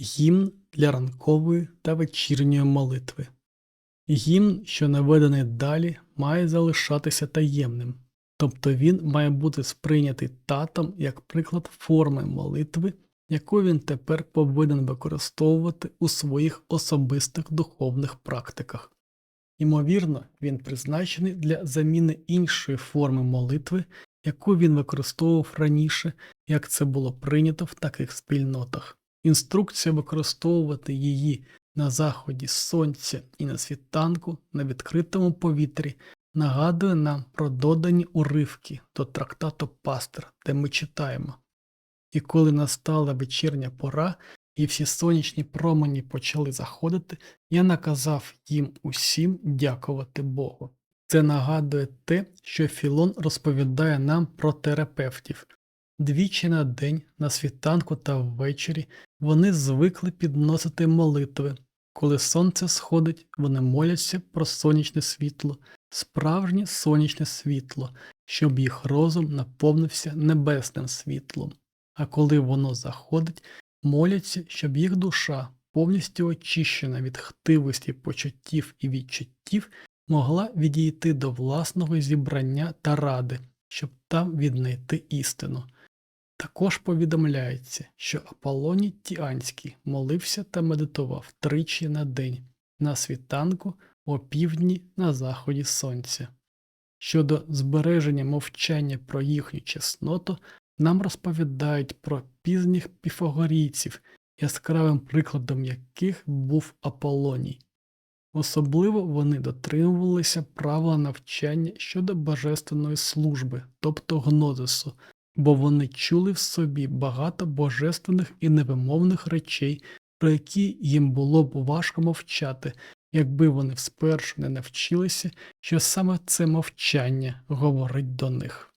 Гімн для ранкової та вечірньої молитви. Гімн, що наведений далі, має залишатися таємним, тобто він має бути сприйнятий татом як приклад форми молитви, яку він тепер повинен використовувати у своїх особистих духовних практиках. Ймовірно, він призначений для заміни іншої форми молитви, яку він використовував раніше, як це було прийнято в таких спільнотах. Інструкція використовувати її на заході сонця і на світанку на відкритому повітрі нагадує нам про додані уривки до трактату Пастер, де ми читаємо. І коли настала вечірня пора, і всі сонячні промені почали заходити, я наказав їм усім дякувати Богу. Це нагадує те, що Філон розповідає нам про терапевтів. Двічі на день, на світанку та ввечері вони звикли підносити молитви. Коли сонце сходить, вони моляться про сонячне світло, справжнє сонячне світло, щоб їх розум наповнився небесним світлом. А коли воно заходить, моляться, щоб їх душа, повністю очищена від хтивості почуттів і відчуттів, могла відійти до власного зібрання та ради, щоб там віднайти істину. Також повідомляється, що Аполлоній Тіанський молився та медитував тричі на день, на світанку, опівдні на заході сонця. Щодо збереження мовчання про їхню чесноту, нам розповідають про пізніх піфагорійців, яскравим прикладом яких був Аполлоній. Особливо вони дотримувалися правила навчання щодо божественної служби, тобто гнозису, бо вони чули в собі багато божественних і невимовних речей, про які їм було б важко мовчати, якби вони спершу не навчилися, що саме це мовчання говорить до них.